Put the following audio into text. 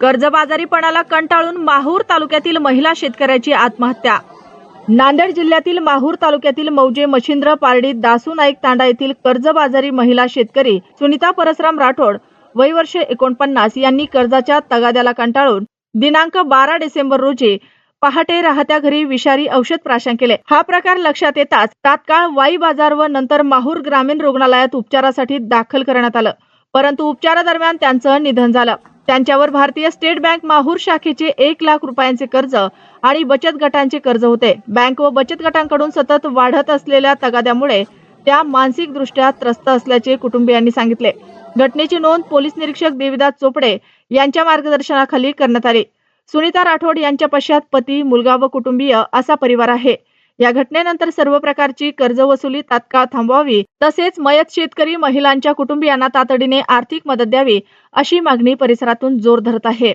कर्जबाजारीपणाला कंटाळून माहूर तालुक्यातील महिला शेतकऱ्याची आत्महत्या. नांदेड जिल्ह्यातील माहूर तालुक्यातील मौजे मशिंद्र पारडी दासू नाईक तांडा येथील कर्जबाजारी महिला शेतकरी सुनीता परसराम राठोड वयवर्ष एकोणपन्नास यांनी कर्जाच्या तगाद्याला कंटाळून दिनांक बारा डिसेंबर रोजी पहाटे राहत्या घरी विषारी औषध प्राशन केले. हा प्रकार लक्षात येताच तात्काळ वाई बाजार व नंतर माहूर ग्रामीण रुग्णालयात उपचारासाठी दाखल करण्यात आलं. परंतु उपचारादरम्यान त्यांचं निधन झालं. त्यांच्यावर भारतीय स्टेट बँक माहूर शाखेचे एक लाख रुपयांचे कर्ज आणि बचत गटांचे कर्ज होते. बँक व बचत गटांकडून सतत वाढत असलेल्या तगाद्यामुळे त्या मानसिकदृष्ट्या त्रस्त असल्याचे कुटुंबियांनी सांगितले. घटनेची नोंद पोलीस निरीक्षक देविदास चोपडे यांच्या मार्गदर्शनाखाली करण्यात आली. सुनीता राठोड यांच्या पश्चात पती मुलगा व कुटुंबीय असा परिवार आहे. या घटनेनंतर सर्व प्रकारची कर्ज वसुली तात्काळ थांबवावी तसेच मयत शेतकरी महिलांच्या कुटुंबियांना तातडीने आर्थिक मदत द्यावी अशी मागणी परिसरातून जोर धरत आहे.